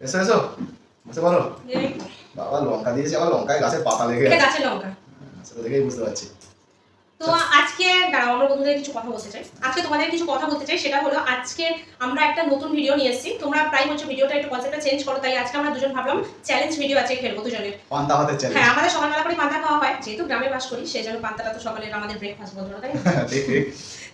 এসো এসো। বসে বলো বাবা লঙ্কা দিয়েছে আবার লঙ্কায় গাছের পাতা লেগে গেছে গাছের লঙ্কা সেটা দেখেই বুঝতে পারছি। তো আজকে দাঁড়াও আমরা বন্ধুদের কিছু কথা বলতে চাই। আজকে তোমাদের কিছু কথা বলতে চাই সেটা হলো আজকে আমরা একটা নতুন ভিডিও নিয়ে এসেছি। তোমরা প্রায় হচ্ছে ভিডিওটা একটু কনসেপ্টটা চেঞ্জ করো তাই আজকে আমরা দুজন ভাবলাম চ্যালেঞ্জ ভিডিও আছে খেলব দুজনের। পান্তা ভাতের চ্যালেঞ্জ হ্যাঁ আমাদের সকালবেলা করে পান্তা খাওয়া হয় যেহেতু গ্রামে বাস করি সেই জন্য পান্তাটা তো সকালের আমাদের ব্রেকফাস্ট বলব না, তাই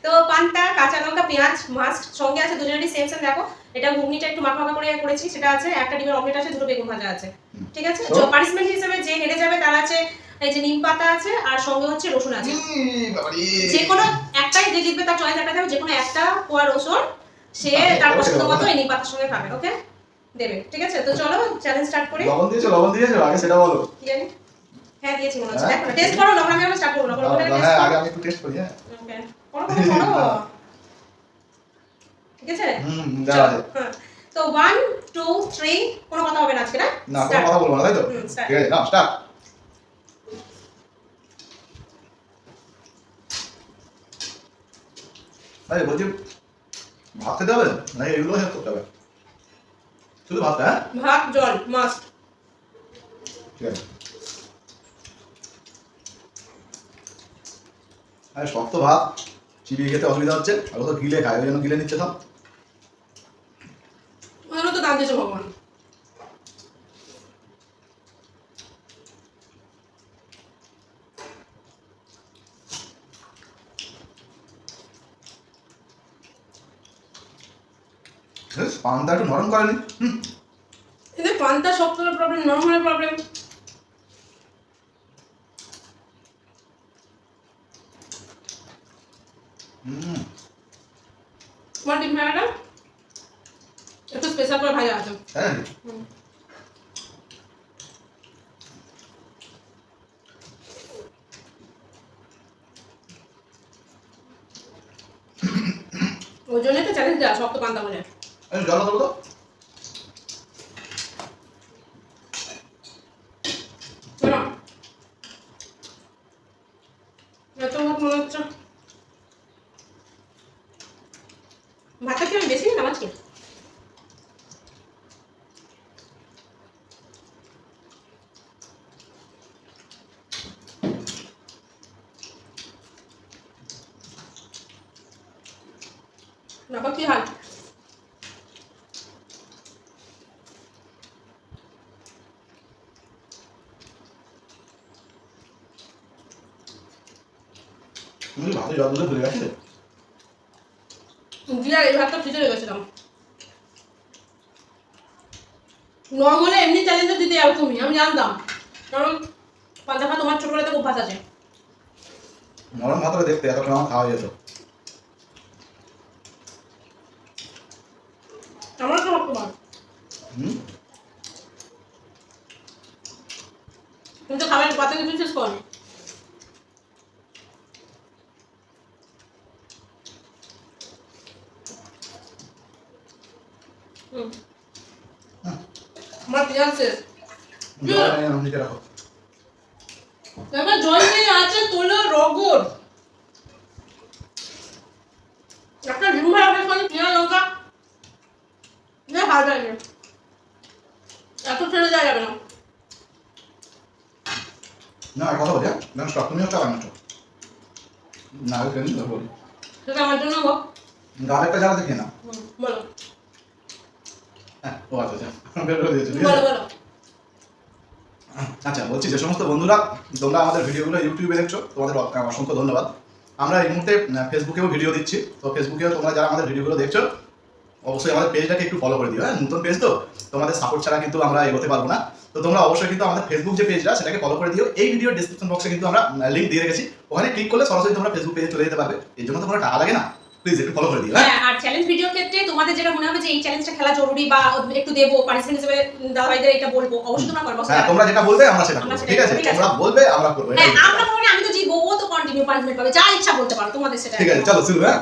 তো পান্তা কাঁচা লঙ্কা পেঁয়াজ মাস্ট সঙ্গে আছে দুজনেরই সেম সেম দেখো এটা ঘুগনিটা একটু মাখা মাখা করে করেছি সেটা আছে একটা ডিমের অমলেট আছে দুটো বেগুন ভাজা আছে। ঠিক আছে? পানিশমেন্ট হিসেবে যে হেরে যাবে তার আছে এই যে নিম পাতা আছে আর সঙ্গে হচ্ছে রসুন আছে। যে কোনো একটাই যে জিতবে তার চয়েস একটা দেবে যে কোনো একটা কোয়া রসুন সে তার পছন্দ মতো এই নিম পাতার সঙ্গে খাবে ওকে? দেবে ঠিক আছে? তো চলো চ্যালেঞ্জ স্টার্ট করি। লবণ দিয়েছ লবণ দিয়েছ? আগে সেটা বলো। কি জানি? হ্যাঁ দিয়েছি মনে হচ্ছে। হ্যাঁ? দেখো টেস্ট করো লবণ আমি স্টার্ট করব লবণ হ্যাঁ হ্যাঁ, আগে আমি একটু টেস্ট করি হ্যাঁ। ওকে করো করো করো। ঠিক আছে? হুম দেওয়া হ্যাঁ। তো ওয়ান টু থ্রি কোনো কথা হবে না আজকে না? না কোনো কথা বলব না তাই তো? ঠিক আছে না স্টার্ট আরে বলছি ভাত খেতে হবে না এগুলো হেল্প করতে হবে? শুধু ভাত হ্যাঁ? ভাত জল মাস্ট ঠিক আছে। আরে শক্ত ভাত চিবিয়ে খেতে অসুবিধা হচ্ছে। আর তো গিলে খায় ওই জন্য গিলে নিচ্ছে সব। ওখানে তো দাঁত দিয়েছে ভগবান। পানটা একটু নরম করেনি। হুম। এদের পান্তা শক্ত প্রবলেম নরমাল প্রবলেম হুম। তোমার ডিম ভাড়াটা একটু স্পেশাল করে ভাজা আছে। হ্যাঁ। ওই জন্যই তো চ্যালেঞ্জ দেওয়া শক্ত পান্তা বলে। জল তো ভাতটা কি আমি বেশি নিলাম আজকে দেখো কি হাল তুমি ভাতে জল দিলে ভুলে গেছিলে দিয়ে এই ভাতটা ফ্রিজে রেখেছিলাম নর্মালি এমনি চ্যালেঞ্জে দিতে যাও তুমি আমি জানতাম। কারণ পান্তা ভাত তোমার ছোটবেলাতে খুব ভাত আছে। নরম ভাতটা দেখতে এতক্ষণ আমার খাওয়া যেত আমার তো তোমার হুম? তুমি তো খাবার পাতে কিছু শেষ করো হুম। আমার পেঁয়াজ শেষ জল আছে তোলো একটা লঙ্কা লাগে এত ছেড়ে দেওয়া যাবে না। না কথা বলি হ্যাঁ? না স্টক তুমিও স্টক আমি স্টক না আমি কেন বলি। সেটা আমার জন্য হোক একটা দেখি না? বলো। ও আচ্ছা আচ্ছা আচ্ছা বলছি যে সমস্ত বন্ধুরা তোমরা আমাদের ভিডিওগুলো ইউটিউবে দেখছ তোমাদের অসংখ্য ধন্যবাদ। আমরা এই মুহূর্তে ফেসবুকেও ভিডিও দিচ্ছি তো ফেসবুকেও তোমরা যারা আমাদের ভিডিওগুলো দেখছ অবশ্যই আমাদের পেজটাকে একটু ফলো করে দিও হ্যাঁ? নতুন পেজ তো? তোমাদের সাপোর্ট ছাড়া কিন্তু আমরা এগোতে পারব না। তো তোমরা অবশ্যই কিন্তু আমাদের ফেসবুক যে পেজটা সেটাকে ফলো করে দিও। এই ভিডিও ডিসক্রিপশন বক্সে কিন্তু আমরা লিঙ্ক দিয়ে রেখেছি। ওখানে ক্লিক করলে সরাসরি তোমরা ফেসবুক পেজে চলে যেতে পারবে। এই জন্য তোমরা টাকা লাগে না। প্লিজ একটু ফলো করে দিও হ্যাঁ? হ্যাঁ আর চ্যালেঞ্জ ভিডিওর ক্ষেত্রে তোমাদের যেটা মনে হবে যে এই চ্যালেঞ্জটা খেলা জরুরি বা একটু দেবো হিসেবে দাদাভাইদের এটা বলব অবশ্যই তোমরা করব। হ্যাঁ তোমরা যেটা বলবে আমরা সেটা করব ঠিক আছে। তোমরা বলবে আমরা করব হ্যাঁ আমরা মানে আমি তো জিতবো ও তো কন্টিনিউ পাবে যা ইচ্ছা বলতে পারো তোমাদের সেটা ঠিক আছে চলো শুরু হ্যাঁ?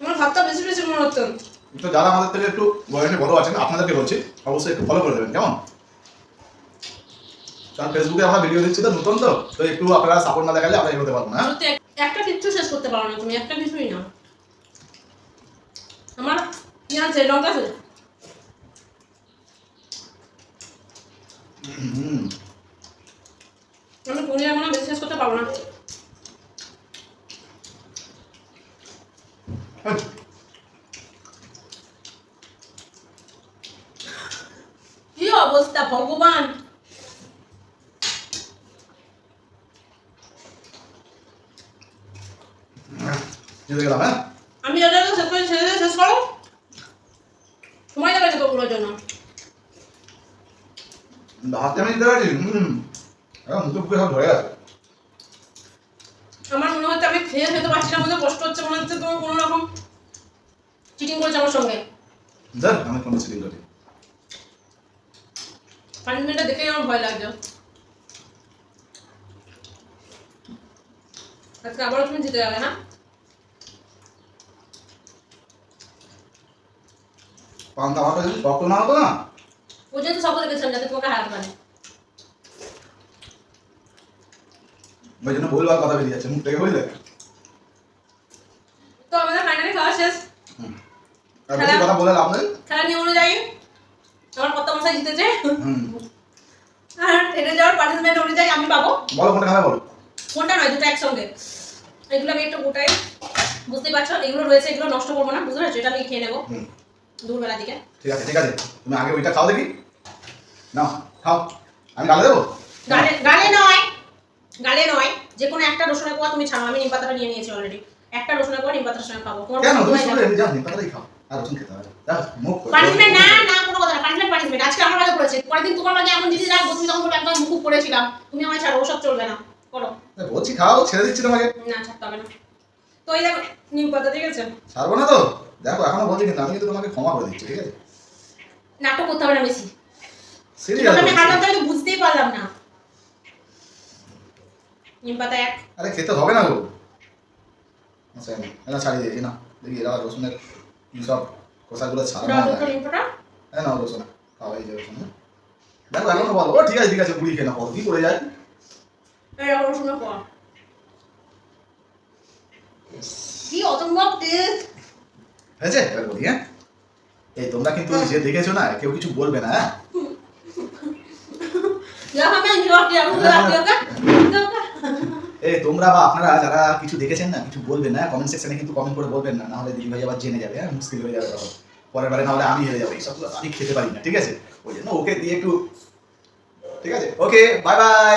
আমার ভাতটা বেশি বেশি মনে হচ্ছে। তো যারা আমাদের থেকে একটু বয়সে বড় আছেন আপনাদেরকে বলছি অবশ্যই একটু ফলো করে দেবেন কেমন? কারণ ফেসবুকে আমরা ভিডিও দিচ্ছি তো নতুন তো তো একটু আপনারা সাপোর্ট না দেখালে আমরা এগোতে পারব না। একটা কিছু শেষ করতে পারো না তুমি একটা কিছুই না আমার পেঁয়াজ আছে লঙ্কা আছে? আমি কোনো এখন বেশি শেষ করতে পারব না কি অবস্থা ভগবান গেলাম হ্যাঁ আমি তো শেষ করে ছেড়ে দিয়ে শেষ করো। সময় যাবে তো পুরোর জন্য। হাতে আমি দিতে হুম মুখে মুখে সব ধরে আছে। আমার মনে হচ্ছে আমি খেয়ে খেতে পারছি না মধ্যে কষ্ট হচ্ছে মনে হচ্ছে তোমার কোনো রকম চিটিং করেছে আমার সঙ্গে। দেখ আমি কোনো সিলিং করি পানিশমেন্টটা দেখেই আমার ভয় লাগছে। আজকে আবারও তুমি জিতে যাবে না? পান্তা ভাতটা যদি শক্ত না হতো না? ও যেহেতু সব রেখেছিলাম যাতে তোমাকে হারাতে পারে। ওই জন্য ভুলবার কথা বেরিয়ে যাচ্ছে মুখ থেকে বুঝলে? তো আমাদের ফাইনালি খাওয়া শেষ। আর বেশি কথা বলে লাভ নেই। খেলা নিয়ম অনুযায়ী। আমার কত মশাই জিতেছে আর হেরে যাওয়ার পানিশমেন্ট অনুযায়ী আমি পাবো। বলো কোনটা খাবে বলো? কোনটা নয় দুটো একসঙ্গে। এগুলো আমি একটু গোটাই। বুঝতেই পারছ? এগুলো রয়েছে এগুলো নষ্ট করব না বুঝতে পারছ? এটা আমি খেয়ে নেব। দুপুরবেলা দিকে। ঠিক আছে ঠিক আছে। তুমি আগে ওইটা খাও দেখি। নাও খাও। আমি গালে দেবো? গালে গালে নয়। গালে নয়। যে কোনো একটা রসুনের কোয়া তুমি ছাড়ো আমি নিম পাতাটা নিয়ে নিয়েছি অলরেডি একটা রসুনের কোয়া নিম পাতার সঙ্গে খাব। কেন তুমি হয়ে শুনে যাও নিম পাতাটাই খাও। আর রসুন খেতে হবে। যাও মুখ পানিশমেন্ট না না কোনো কথা না। পানিশমেন্ট পানিশমেন্ট আজকে আমার ভাগে পড়েছে পরের দিন তোমার ভাগে এমন জিনিস রাখব তুমি তখন একদম মুখ পড়েছিলাম। তুমি আমায় ছাড়ো ওসব চলবে না। করো। বলছি খাও ছেড়ে দিচ্ছি তোমাকে। না ছাড়তে হবে না। তো এই দেখো নিম পাতা ঠিক আছে? ছাড়বো না তো? দেখো এখনও বলছি কিন্তু আমি কিন্তু তোমাকে ক্ষমা করে দিচ্ছি ঠিক আছে? নাটক করতে হবে না বেশি। সিরিয়াস আমি হারলাম তো বুঝতেই পারলাম না। নিম পাতা এক। আরে খেতে হবে না গো। আচ্ছা এটা ছাড়িয়ে দিয়েছি না। দেখি এরা রসুনের সব খোসাগুলো ছাড়া পাতা। হ্যাঁ না রসুন খাওয়া এই যে রসুন। দেখো এখনও বলো। ও ঠিক আছে ঠিক আছে বুড়ি খেয়ে না কি করে যায়? এরকম রসুনের কি অসম্ভব টেস্ট। হয়েছে? এবার বলি হ্যাঁ? এই তোমরা কিন্তু যে দেখেছ না কেউ কিছু বলবে না হ্যাঁ? এই তোমরা বা আপনারা যারা কিছু দেখেছেন না কিছু বলবেন না কমেন্ট সেকশনে কিন্তু কমেন্ট করে বলবেন না নাহলে দিদি ভাই আবার জেনে যাবে হ্যাঁ? মুশকিল হয়ে যাবে তখন। পরের বারে নাহলে আমি হেরে যাব এইসব আমি খেতে পারি না ঠিক আছে? ওই জন্য ওকে দিয়ে একটু ঠিক আছে? Okay bye bye